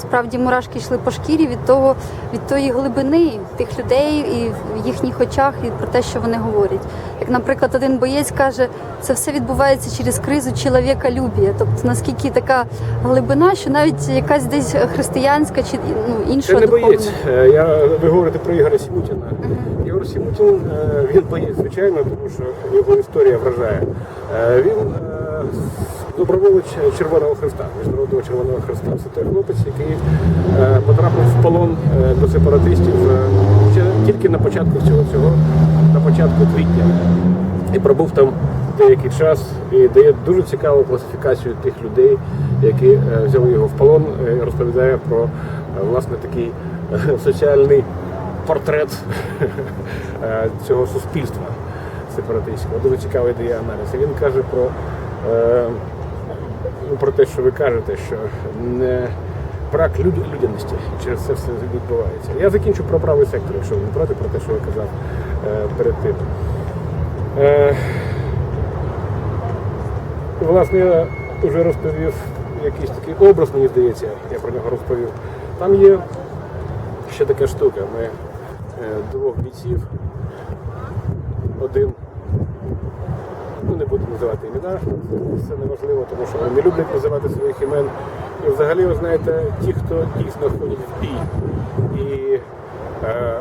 справді мурашки йшли по шкірі від того, від тої глибини тих людей і в їхніх очах, і про те, що вони говорять. Як, наприклад, один боєць каже, це все відбувається через кризу чоловіколюбія. Тобто наскільки така глибина, що навіть якась десь християнська чи ну Це інша не духовна. боєць. Е, Я, ви говорите про Ігоря Сімутіна. Ігор Сімутін, е, він боєць, звичайно, тому що його історія вражає. Е, Він доброволець Червоного Христа, Міжнародного Червоного Христа. Це той хлопець, який е, потрапив в полон е, до сепаратистів е, тільки на початку всього на початку квітня. І пробув там деякий час і дає дуже цікаву класифікацію тих людей, які взяли його в полон, і розповідає про власне такий соціальний портрет цього суспільства сепаратистського. Дуже цікавий дає аналіз. І він каже про, про те, що ви кажете, що не брак люд- людяності через це все відбувається. Я закінчу про правий сектор, якщо ви не проти, про те, що я казав е, перед тим. Е, Власне, я вже розповів якийсь такий образ, мені здається, я про нього розповів. Там є ще така штука. Ми е, двох бійців, один, ну не буду називати імена, це не важливо, тому що вони не люблять називати своїх імен. І взагалі, ви знаєте, ті, хто дійсно ходять в бій і е,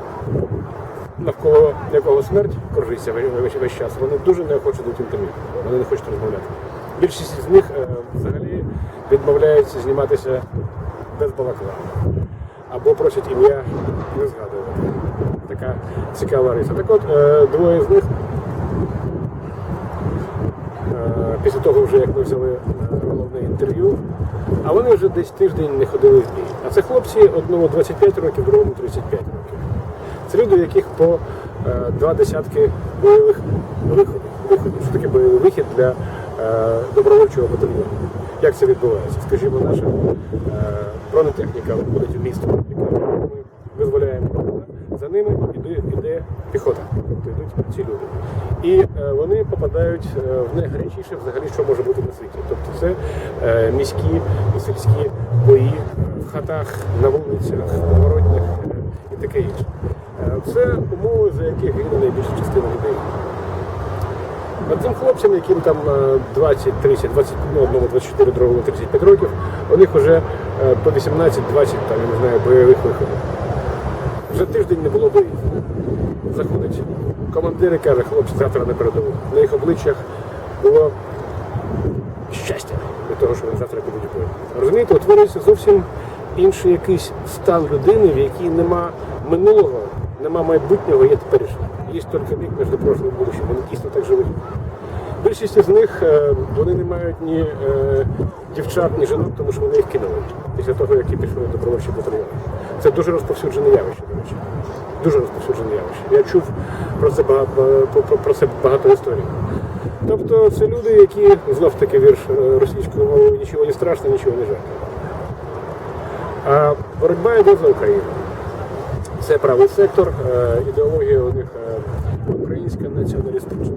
навколо якого смерть кружиться весь, час, вони дуже неохоче дають інтерв'ю, вони не хочуть розмовляти. Більшість з них е, взагалі відмовляються зніматися без балаклава. Або просять ім'я не згадувати. Така цікава риса. Так от, е, двоє з них після того, вже як ми взяли е, головне інтерв'ю, а вони вже десь тиждень не ходили в бій. А це хлопці одному 25 років, другому 35 років. Це люди, у яких по е, два десятки бойових виходів. Що таке бойовий вихід для е, добровольчого батальйону? Як це відбувається? Скажімо, наша бронетехніка виходить у місто, каже, ми визволяємо. За ними іде, іде піхота, тобто йдуть ці люди. І е, вони попадають е, в найгарячіше взагалі, що може бути на світі. Тобто це е, міські і сільські бої в хатах, на вулицях, на воротнях е, і таке інше. Е, Це умови, за яких гине найбільша частина людей. А цим хлопцям, яким там е, 20, 30, 20, ну, одному 24, другому 35 років, у них вже е, по 18-20 там, я не знаю, бойових виходів. Вже тиждень не було боїв. Заходить командир і каже, хлопці, завтра на передову. На їх обличчях було щастя від того, що вони завтра підуть у бой. Розумієте, утворюється зовсім інший якийсь стан людини, в якій нема минулого, нема майбутнього, є теперішнє. Є тільки вік між прошлим і будущим. Вони дійсно так живуть. Більшість з них е, вони не мають ні е, дівчат, ні жінок, тому що вони їх кинули після того, як ті пішли добровольчі батальйони. Це дуже розповсюджене явище, до речі. Дуже розповсюджене явище. Я чув про це багато, про, це багато історій. Тобто це люди, які знов таки вірш е, російською мовою нічого не страшно, нічого не жалко. А боротьба йде за Україну. Це правий сектор, ідеологія у них українська націоналістична.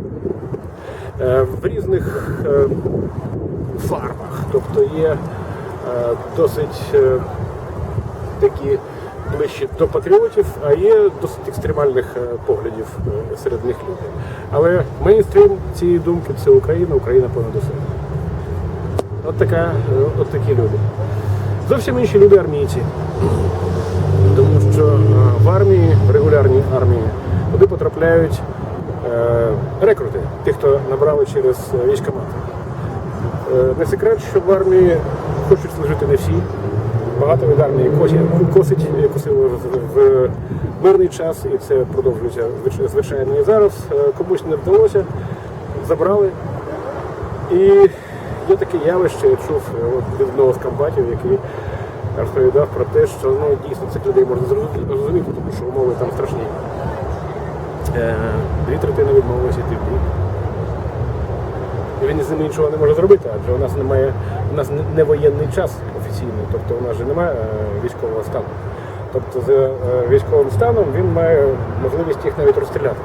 Е, В різних е, фарбах, тобто є е, досить такі ближче до патріотів, а є досить екстремальних поглядів серед них людей. Але мейнстрім цієї думки це Україна, Україна понад усе. От, така, от такі люди. Зовсім інші люди армійці. Тому що в армії, в регулярній армії, туди потрапляють рекрути, ті, хто набрали через е, військкомат. Е, Не секрет, що в армії хочуть служити не всі. Багато від армії косить, е, косило в- мирний час, і це продовжується звичайно і зараз. Е, Комусь не вдалося, забрали. І є таке явище, я чув е, від одного з комбатів, який розповідав про те, що ну, дійсно цих людей можна зрозуміти, тому що умови там страшні. Е, Дві третини відмовилися йти в бій. І він з ними нічого не може зробити, адже у нас немає, у нас не- воєнний час офіційний, тобто у нас же немає е, військового стану. Тобто за е, військовим станом він має можливість їх навіть розстріляти.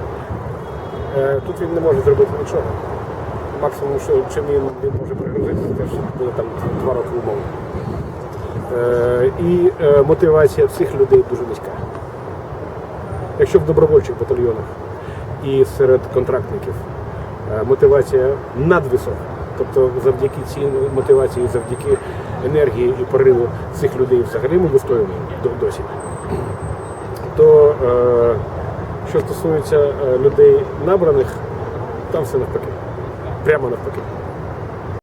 Тут він не може зробити нічого. Максимум, що чим він, він може пригрозити, це теж буде там два роки умови. І мотивація цих людей дуже низька. Якщо в добровольчих батальйонах і серед контрактників е, мотивація надвисока, тобто завдяки цій мотивації, завдяки енергії і пориву цих людей взагалі ми вистоюємо до- досі, то е, що стосується е, людей набраних, там все навпаки. Прямо навпаки.